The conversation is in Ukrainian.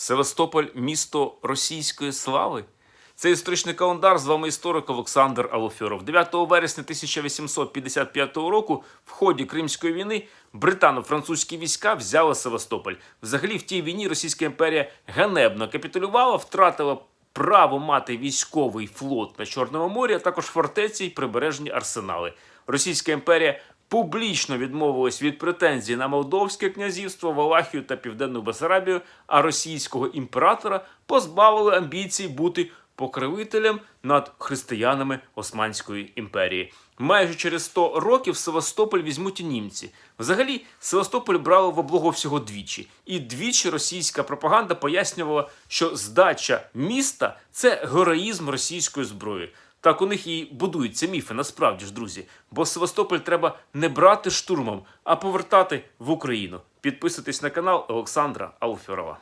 Севастополь місто російської слави. Це історичний календар. З вами історик Олександр Алофьоров. 9 вересня 1855 року в ході Кримської війни британо-французькі війська взяли Севастополь. Взагалі, в тій війні Російська імперія ганебно капітулювала, втратила право мати військовий флот на Чорному морі, а також фортеці й прибережні арсенали. Російська імперія публічно відмовилась від претензій на Молдовське князівство, Валахію та Південну Бесарабію, а російського імператора позбавили амбіцій бути покровителем над християнами Османської імперії. Майже через 100 років Севастополь візьмуть і німці. Взагалі, Севастополь брали в облогу всього двічі, і двічі російська пропаганда пояснювала, що здача міста це героїзм російської зброї. Так у них і будуються міфи, насправді ж, друзі. Бо Севастополь треба не брати штурмом, а повертати в Україну. Підписуйтесь на канал Олександра Алферова.